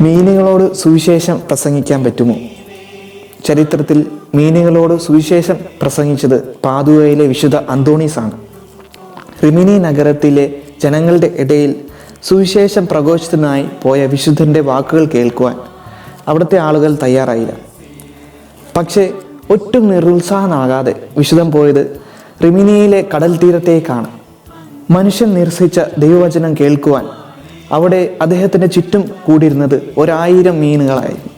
മീനുകളോട് സുവിശേഷം പ്രസംഗിക്കാൻ പറ്റുമോ? ചരിത്രത്തിൽ മീനുകളോട് സുവിശേഷം പ്രസംഗിച്ചത് പാതുവയിലെ വിശുദ്ധ അന്തോണീസാണ്. റിമിനി നഗരത്തിലെ ജനങ്ങളുടെ ഇടയിൽ സുവിശേഷം പ്രഘോഷത്തിനായി പോയ വിശുദ്ധന്റെ വാക്കുകൾ കേൾക്കുവാൻ അവിടുത്തെ ആളുകൾ തയ്യാറായില്ല. പക്ഷേ ഒട്ടും നിരുത്സാഹനാകാതെ വിശുദ്ധം പോയത് റിമിനിയിലെ കടൽ തീരത്തേക്കാണ്. മനുഷ്യൻ നിരസിച്ച ദൈവവചനം കേൾക്കുവാൻ അവിടെ അദ്ദേഹത്തിന്റെ ചുറ്റും കൂടിയിരുന്നത് ഒരായിരം മീനുകളായിരുന്നു.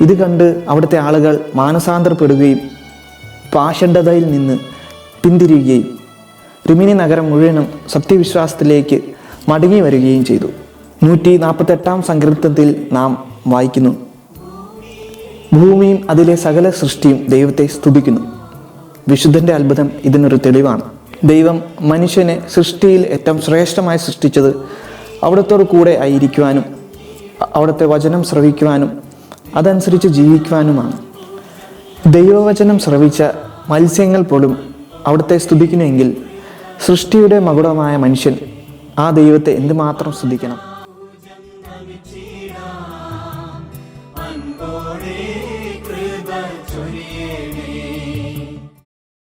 ഇത് കണ്ട് അവിടുത്തെ ആളുകൾ മാനസാന്തരപ്പെടുകയും പാഷണ്ഡതയിൽ നിന്ന് പിന്തിരിയുകയും റിമിനി നഗരം മുഴുവനും സത്യവിശ്വാസത്തിലേക്ക് മടങ്ങി വരികയും ചെയ്തു. നൂറ്റി നാൽപ്പത്തെട്ടാം സങ്കീർത്തനത്തിൽ നാം വായിക്കുന്നു. ഭൂമിയും അതിലെ സകല സൃഷ്ടിയും ദൈവത്തെ സ്തുതിക്കുന്നു. വിശുദ്ധന്റെ അത്ഭുതം ഇതിനൊരു തെളിവാണ്. ദൈവം മനുഷ്യനെ സൃഷ്ടിയിൽ ഏറ്റവും ശ്രേഷ്ഠമായി സൃഷ്ടിച്ചത് അവിടത്തോടു കൂടെ ആയിരിക്കുവാനും അവിടുത്തെ വചനം ശ്രവിക്കുവാനും അതനുസരിച്ച് ജീവിക്കുവാനുമാണ്. ദൈവവചനം ശ്രവിച്ച മത്സ്യങ്ങൾ പോലും അവിടുത്തെ സ്തുതിക്കുന്നുവെങ്കിൽ സൃഷ്ടിയുടെ മകുടമായ മനുഷ്യൻ ആ ദൈവത്തെ എന്തുമാത്രം സ്തുതിക്കണം? തോടെ കൃപ ചൊരിയണേ.